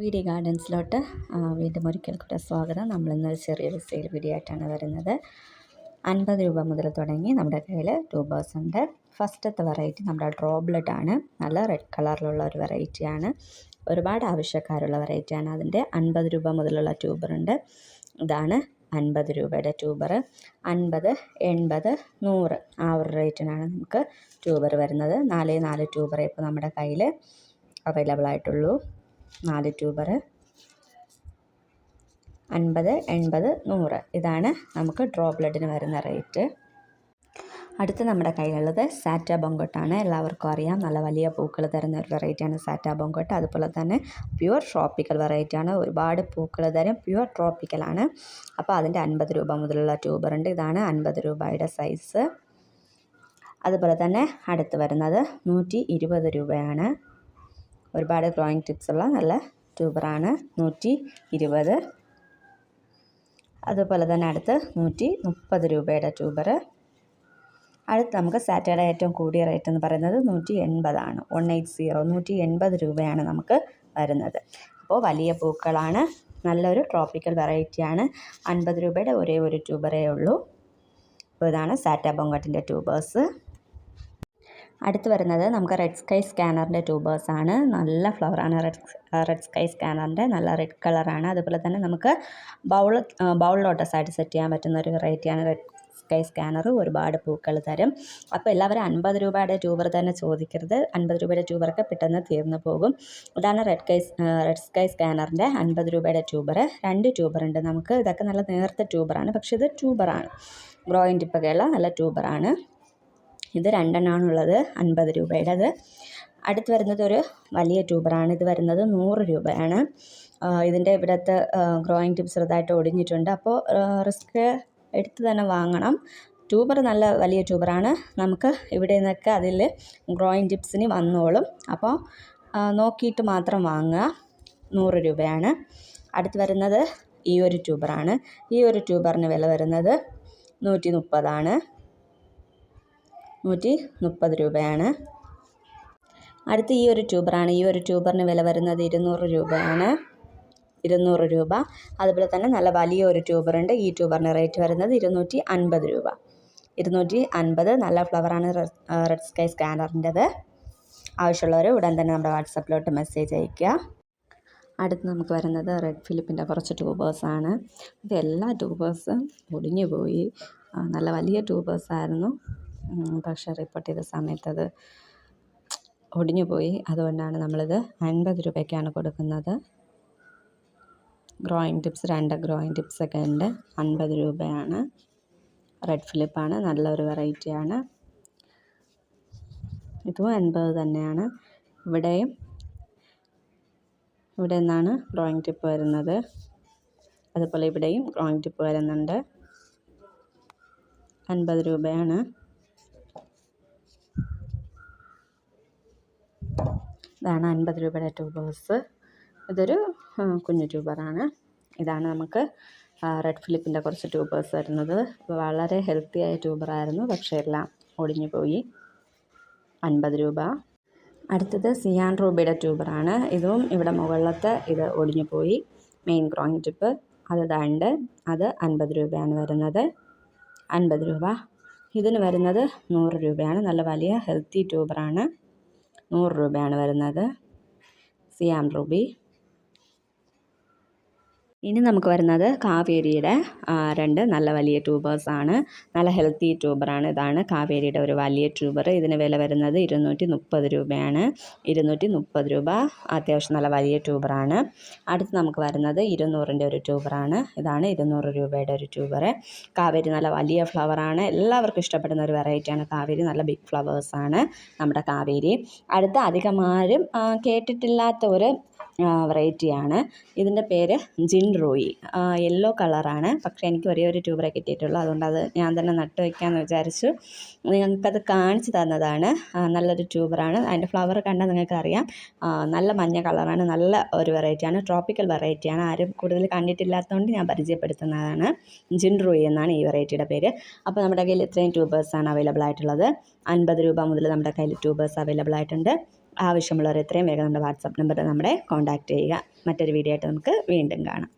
Video ഗാർഡൻസിലോട്ട് വീണ്ടും ഒരിക്കൽ കൂടെ സ്വാഗതം. നമ്മളിന്ന് ചെറിയൊരു സെയിൽ വീഡിയോ ആയിട്ടാണ് വരുന്നത്. അൻപത് രൂപ മുതൽ തുടങ്ങി നമ്മുടെ കയ്യിൽ ട്യൂബേഴ്സ് ഉണ്ട് ഫസ്റ്റത്തെ വെറൈറ്റി നമ്മുടെ ഡ്രോബ്ലഡ് ആണ്. നല്ല റെഡ് കളറിലുള്ള ഒരു വെറൈറ്റിയാണ് ഒരുപാട് ആവശ്യക്കാരുള്ള വെറൈറ്റിയാണ് അതിന്റെ അൻപത് രൂപ മുതലുള്ള ട്യൂബറുണ്ട് ഇതാണ് അൻപത് രൂപയുടെ ട്യൂബർ. അൻപത് എൺപത് നൂറ് ആ ഒരു റേറ്റിനാണ് നമുക്ക് ട്യൂബർ വരുന്നത്. നാല് നാല് ട്യൂബറേ ഇപ്പോൾ നമ്മുടെ കയ്യിൽ അവൈലബിൾ ആയിട്ടുള്ളൂ. നാല് ട്യൂബർ അൻപത് എൺപത് നൂറ്. ഇതാണ് നമുക്ക് ഡ്രോ ബ്ലഡിന് വരുന്ന റേറ്റ്. അടുത്ത് നമ്മുടെ കയ്യിലുള്ളത് സാറ്റ ബൊങ്കോട്ടാണ്. എല്ലാവർക്കും അറിയാം. നല്ല വലിയ പൂക്കൾ തരുന്ന ഒരു വെറൈറ്റിയാണ് സാറ്റ ബൊങ്കോട്ട്. അതുപോലെ തന്നെ പ്യുവർ ട്രോപ്പിക്കൽ വെറൈറ്റിയാണ്. ഒരുപാട് പൂക്കൾ തരും. പ്യുവർ ട്രോപ്പിക്കലാണ് അപ്പോൾ അതിന്റെ അൻപത് രൂപ മുതലുള്ള ട്യൂബർ ഉണ്ട്. ഇതാണ് അൻപത് രൂപയുടെ സൈസ്. അതുപോലെ തന്നെ അടുത്ത് വരുന്നത് നൂറ്റി ഇരുപത് രൂപയാണ്. ഒരുപാട് ഡ്രോയിങ് ടിപ്സ് ഉള്ള നല്ല ട്യൂബറാണ് നൂറ്റി ഇരുപത് അതുപോലെ തന്നെ അടുത്ത് നൂറ്റി മുപ്പത് രൂപയുടെ ട്യൂബർ അടുത്ത് നമുക്ക് സാറ്റർഡേ ഏറ്റവും കൂടിയ റേറ്റ് എന്ന് പറയുന്നത് നൂറ്റി എൺപതാണ് വൺ എയ്റ്റ് സീറോ നൂറ്റി എൺപത് രൂപയാണ് നമുക്ക് വരുന്നത്. അപ്പോൾ വലിയ പൂക്കളാണ്. നല്ലൊരു ട്രോപ്പിക്കൽ വെറൈറ്റിയാണ് അൻപത് രൂപയുടെ ഒരേ ഒരു ട്യൂബറേ ഉള്ളൂ. അപ്പോൾ ഇതാണ് സാറ്റ ബൊങ്കട്ടിന്റെ ട്യൂബേഴ്സ് അടുത്ത് വരുന്നത് നമുക്ക് റെഡ് സ്കൈ സ്കാനറിന്റെ ട്യൂബേഴ്സ് ആണ്. നല്ല ഫ്ലവറാണ് റെഡ് റെഡ് സ്കൈ സ്കാനറിന്റെ നല്ല റെഡ് കളറാണ് അതുപോലെ തന്നെ നമുക്ക് ബൗൾ ബൗൾ ലോട്ടസായിട്ട് സെറ്റ് ചെയ്യാൻ പറ്റുന്ന ഒരു വെറൈറ്റിയാണ് റെഡ് സ്കൈ സ്കാനർ ഒരുപാട് പൂക്കൾ തരും. അപ്പോൾ എല്ലാവരും അൻപത് രൂപയുടെ ട്യൂബർ തന്നെ ചോദിക്കരുത്. അൻപത് രൂപയുടെ ട്യൂബറൊക്കെ പെട്ടെന്ന് തീർന്നു പോകും. ഇതാണ് റെഡ് കൈ റെഡ് സ്കൈ സ്കാനറിന്റെ അൻപത് രൂപയുടെ ട്യൂബർ രണ്ട് ട്യൂബറുണ്ട് നമുക്ക്. ഇതൊക്കെ നല്ല നേർത്ത ട്യൂബറാണ് പക്ഷേ ഇത് ട്യൂബറാണ് ഗ്രോയിൻ ടിപ്പൊക്കെയുള്ള നല്ല ട്യൂബറാണ് ഇത് രണ്ടെണ്ണമാണുള്ളത് അൻപത് രൂപയുടേത്. അടുത്ത് വരുന്നത് ഒരു വലിയ ട്യൂബറാണ്. ഇത് വരുന്നത് നൂറ് രൂപയാണ്. ഇതിന്റെ ഇവിടുത്തെ ഗ്രോയിങ് ടിപ്സ് ചെറുതായിട്ട് ഒടിഞ്ഞിട്ടുണ്ട്. അപ്പോൾ റിസ്ക് എടുത്ത് തന്നെ വാങ്ങണം. ട്യൂബർ നല്ല വലിയ ട്യൂബറാണ്. നമുക്ക് ഇവിടെ നിന്നൊക്കെ അതിൽ ഗ്രോയിങ് ടിപ്സിന് വന്നോളും. അപ്പോൾ നോക്കിയിട്ട് മാത്രം വാങ്ങുക. നൂറ് രൂപയാണ്. അടുത്ത് വരുന്നത് ഈ ഒരു ട്യൂബറാണ്. ഈ ഒരു ട്യൂബറിന് വില വരുന്നത് നൂറ്റി മുപ്പതാണ് നൂറ്റി മുപ്പത് രൂപയാണ്. അടുത്ത ഈ ഒരു ട്യൂബറാണ്. ഈ ഒരു ട്യൂബറിന് വില വരുന്നത് ഇരുന്നൂറ് രൂപയാണ്. ഇരുന്നൂറ് രൂപ. അതുപോലെ തന്നെ നല്ല വലിയ ഒരു ട്യൂബറുണ്ട്. ഈ ട്യൂബറിന് റേറ്റ് വരുന്നത് ഇരുന്നൂറ്റി അൻപത് രൂപ. ഇരുന്നൂറ്റി അൻപത് നല്ല ഫ്ലവറാണ് റെഡ് സ്കൈ സ്കാനറിന്റെത്. ആവശ്യമുള്ളവർ ഉടൻ തന്നെ നമ്മുടെ വാട്സപ്പിലോട്ട് മെസ്സേജ് അയയ്ക്കുക. അടുത്ത് നമുക്ക് വരുന്നത് റെഡ് ഫിലിപ്പിന്റെ കുറച്ച് ട്യൂബേഴ്സാണ്. ഇത് എല്ലാ ട്യൂബേഴ്സും ഒടിഞ്ഞു പോയി നല്ല വലിയ ട്യൂബേഴ്സായിരുന്നു. പക്ഷേ റിപ്പോർട്ട് ചെയ്ത സമയത്ത് അത് ഒടിഞ്ഞു പോയി. അതുകൊണ്ടാണ് നമ്മളിത് അൻപത് രൂപയ്ക്കാണ് കൊടുക്കുന്നത്. ഗ്രോയിങ് ടിപ്സ് രണ്ട് ഗ്രോയിങ് ടിപ്സൊക്കെ ഉണ്ട്. അൻപത് രൂപയാണ്. റെഡ് ഫിലിപ്പാണ് നല്ലൊരു വെറൈറ്റിയാണ് ഇതും അൻപത് തന്നെയാണ്. ഇവിടെയും ഇവിടെ നിന്നാണ് ഗ്രോയിങ് ടിപ്പ് വരുന്നത്. അതുപോലെ ഇവിടെയും ഗ്രോയിങ് ടിപ്പ് വരുന്നുണ്ട്. അൻപത് രൂപയാണ്. ഇതാണ് അൻപത് രൂപയുടെ ട്യൂബേഴ്സ് ഇതൊരു കുഞ്ഞു ട്യൂബറാണ്. ഇതാണ് നമുക്ക് റെഡ് ഫിലിപ്പിന്റെ കുറച്ച് ട്യൂബേഴ്സ് വരുന്നത്. വളരെ ഹെൽത്തി ആയ ട്യൂബറായിരുന്നു പക്ഷേ എല്ലാം ഒടിഞ്ഞു പോയി. അൻപത് രൂപ. അടുത്തത് സിയാൻ റൂബിയുടെ ട്യൂബറാണ്. ഇതും ഇവിടെ മുകളിലത്തെ ഇത് ഒടിഞ്ഞു പോയി. മെയിൻ ഗ്രോയിങ് ടിപ്പ് അത് ദണ്ട് അത് അൻപത് രൂപയാണ് വരുന്നത്. അൻപത് രൂപ. ഇതിന് വരുന്നത് നൂറ് രൂപയാണ്. നല്ല വലിയ ഹെൽത്തി ട്യൂബറാണ്. നൂറ് രൂപയാണ് വരുന്നത്. സിയാം റൂബി. ഇനി നമുക്ക് വരുന്നത് കാവേരിയുടെ രണ്ട് നല്ല വലിയ ട്യൂബേഴ്സാണ് നല്ല ഹെൽത്തി ട്യൂബറാണ് ഇതാണ്. കാവേരിയുടെ ഒരു വലിയ ട്യൂബർ ഇതിന് വില വരുന്നത് ഇരുന്നൂറ്റി മുപ്പത് രൂപയാണ്. ഇരുന്നൂറ്റി മുപ്പത് രൂപ അത്യാവശ്യം നല്ല വലിയ ട്യൂബറാണ്. അടുത്ത് നമുക്ക് വരുന്നത് ഇരുന്നൂറിന്റെ ഒരു ട്യൂബറാണ്. ഇതാണ് ഇരുന്നൂറ് രൂപയുടെ ഒരു ട്യൂബർ കാവേരി നല്ല വലിയ ഫ്ലവറാണ്. എല്ലാവർക്കും ഇഷ്ടപ്പെടുന്ന ഒരു വെറൈറ്റിയാണ് കാവേരി. നല്ല ബിഗ് ഫ്ലവേഴ്സാണ് നമ്മുടെ കാവേരി. അടുത്ത അധികമാരും കേട്ടിട്ടില്ലാത്ത ഒരു വെറൈറ്റിയാണ് ഇതിന്റെ പേര് ജിൻ റോയി യെല്ലോ കളറാണ് പക്ഷേ എനിക്ക് ഒരേ ഒരു ട്യൂബറെ കിട്ടിയിട്ടുള്ളൂ. അതുകൊണ്ട് അത് ഞാൻ തന്നെ നട്ട് വയ്ക്കാമെന്ന് വിചാരിച്ചു. നിങ്ങൾക്കത് കാണിച്ചു തന്നതാണ്. നല്ലൊരു ട്യൂബറാണ് അതിന്റെ ഫ്ലവർ കണ്ടാൽ നിങ്ങൾക്കറിയാം. നല്ല മഞ്ഞ കളറാണ് നല്ല ഒരു വെറൈറ്റിയാണ് ട്രോപ്പിക്കൽ വെറൈറ്റിയാണ് ആരും കൂടുതൽ കണ്ടിട്ടില്ലാത്തതുകൊണ്ട് ഞാൻ പരിചയപ്പെടുത്തുന്നതാണ്. ജിൻ റോയി എന്നാണ് ഈ വെറൈറ്റിയുടെ പേര്. അപ്പോൾ നമ്മുടെ കയ്യിൽ ഇത്രയും ട്യൂബേഴ്സാണ് അവൈലബിൾ ആയിട്ടുള്ളത്. അൻപത് രൂപ മുതൽ നമ്മുടെ കയ്യിൽ ട്യൂബേഴ്സ് അവൈലബിൾ ആയിട്ടുണ്ട്. ആവശ്യമുള്ളവർ എത്രയും വേഗം നമ്മുടെ വാട്സപ്പ് നമ്പറിൽ നമ്മുടെ കോൺടാക്റ്റ് ചെയ്യുക. മറ്റൊരു വീഡിയോ ആയിട്ട് നമുക്ക് വീണ്ടും കാണാം.